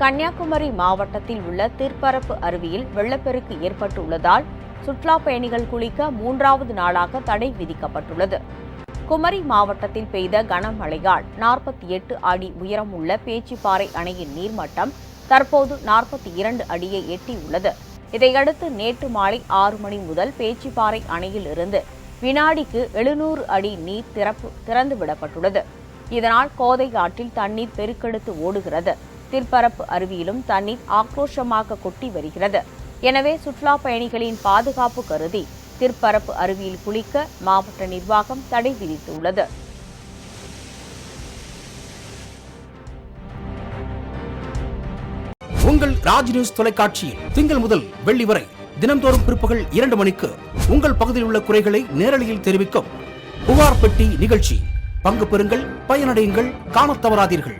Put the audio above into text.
கன்னியாகுமரி மாவட்டத்தில் உள்ள திருப்பரப்பு அருவியில் வெள்ளப்பெருக்கு ஏற்பட்டுள்ளதால் சுற்றுலா பயணிகள் குளிக்க மூன்றாவது நாளாக தடை விதிக்கப்பட்டுள்ளது. குமரி மாவட்டத்தில் பெய்த கனமழையால் நாற்பத்தி எட்டு அடி உயரம் உள்ள பேச்சிப்பாறை அணையின் நீர்மட்டம் தற்போது நாற்பத்தி இரண்டு அடியை எட்டியுள்ளது. இதையடுத்து நேற்று மாலை ஆறு மணி முதல் பேச்சிப்பாறை அணையில் இருந்து வினாடிக்கு எழுநூறு அடி நீர் திறப்பு திறந்து விடப்பட்டுள்ளது இதனால் கோதை ஆற்றில் தண்ணீர் பெருக்கெடுத்து ஓடுகிறது. திருப்பரப்பு அருவியிலும் தண்ணீர் ஆக்ரோஷமாக கொட்டி வருகிறது. எனவே சுற்றுலா பயணிகளின் பாதுகாப்பு கருதி திருப்பரப்பு அருவியில் குளிக்க மாவட்ட நிர்வாகம் தடை விதித்துள்ளது. உங்கள் ராஜ் நியூஸ் தொலைக்காட்சியில் திங்கள் முதல் வெள்ளி வரை தினம்தோறும் பிற்பகல் இரண்டு மணிக்கு உங்கள் பகுதியில் உள்ள குறைகளை நேரலையில் தெரிவிக்கும் புகார் பெட்டி நிகழ்ச்சி. பங்கு பெறுங்கள் பயனடையுங்கள் காணத் தவறாதீர்கள்.